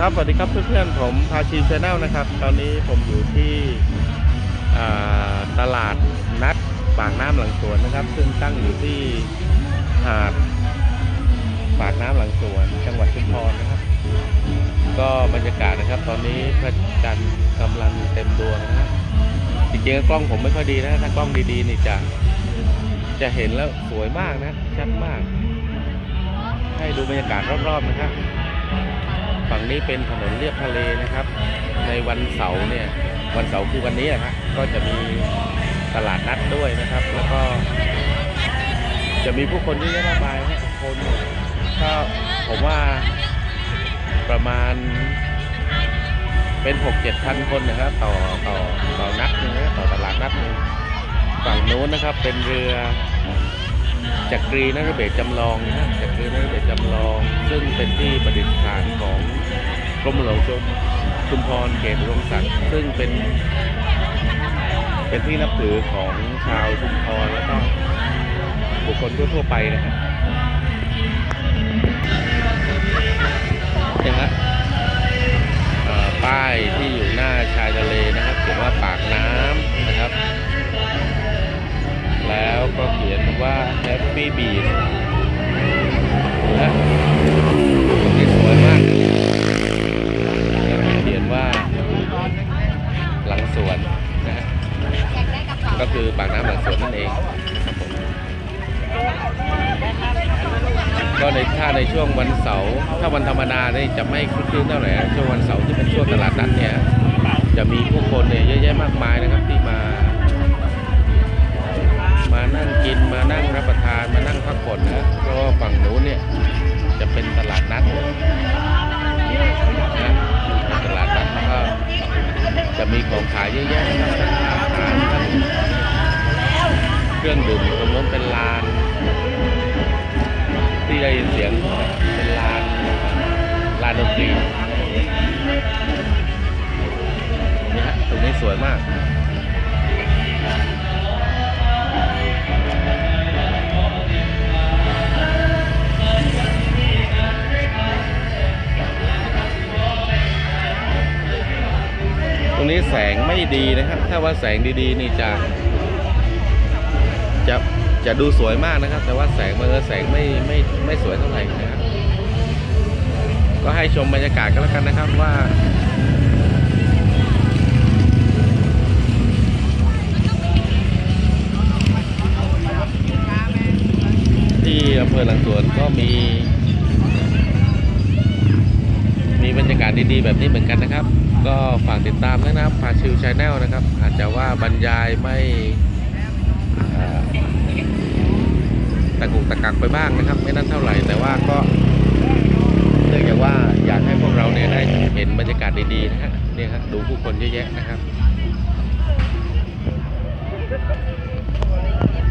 ครับสวัสดีครับเพื่อนๆผมพาชีชาแนลนะครับ ตอนนี้ผมอยู่ที่ตลาดนัดปากน้ำหลังสวนนะครับ ซึ่งตั้งอยู่ที่หาดปากน้ำหลังสวนจังหวัดชุมพรนะครับ ก็บรรยากาศนะครับ ตอนนี้พระจันทร์กำลังเต็มดวงนะครับจริงๆกล้องผมไม่ค่อยดีนะถ้ากล้องดีๆนี่จะจะเห็นแล้วสวยมากนะชัดมาก ให้ดูบรรยากาศรอบๆนะครับ ฝั่งนี้เป็นถนนเลียบทะเลนะครับ ในวันเสาร์เนี่ยวันเสาร์คือวันนี้นะฮะก็จะมีตลาดนัดด้วยนะครับ แล้วก็จะมีผู้คนเยอะแยะมากมายนะคนก็ผมว่าประมาณเป็นหกเจ็ดพันคนนะครับ ต่อต่อต่อนัดหนึงนะต่อตลาดนัดหนึงฝั่งนู้นนะครับเป็นเรือจักรีนรเบศจำลองนะจักรีนรเบ ซึ่งเป็นที่ประดิษฐานของกรมหลวงชมชุมพรเขตอุดมศักดิ์ซึ่งเป็น เป็นที่นับถือของชาวชุมพรแล้วก็บุคคลทั่วๆไปนะครับเนี่ยฮะเอ่อป้ายที่อยู่หน้าชายทะเลนะครับเขียนว่าปากน้ำนะครับ แล้วก็เขียนว่า Happy Beach และ ก็คือปากน้ำหลังสวนนั่นเองครับผมก็ในถ้าในช่วงวันเสาร์ถ้าวันธรรมดาเนี่ยจะไม่คึกคืนเท่าไหร่ช่วงวันเสาร์ที่เป็นช่วงตลาดนัดเนี่ยจะมีผู้คนเนี่ยเยอะแยะมากมายนะครับที่มา มานั่งกินมานั่งรับประทานมานั่งพักผ่อนนะเพราะว่าฝั่งนู้นเนี่ยจะเป็นตลาดนัดนะตลาดนัดแล้วก็จะมีของขายเยอะแยะนะครับทั้งอาหารทั้งเค รื่องดื่มตรงนู้นเป็นลาน ที่ได้ยินเสียงเป็นลานลานดนตรีนี่ฮะตรงนี้สวยมากตรงนี้แสงไม่ดีนะครับ ถ้าว่าแสงดีๆ นี่จะ จะจะดูสวยมากนะครับ แต่ว่าแสงมันแสงไม่ไม่ไม่สวยเท่าไหร่นะครับก็ให้ชมบรรยากาศกันแล้วกันนะครับว่าที่อำเภอหลังสวนก็มี มีบรรยากาศดีๆ แบบนี้เหมือนกันนะครับ ก็ฝากติดตามนะครับพาชิวชาแนลนะครับ อาจจะว่าบรรยายไม่ ตะกุกตะกักไปบ้างนะครับ ไม่นั่นเท่าไหร่ แต่ว่าก็เนื่องจากว่าอยากให้พวกเราเนี่ยได้เห็นบรรยากาศดีๆนะฮะเนี่ยครับดูผู้คนเยอะแยะนะครับ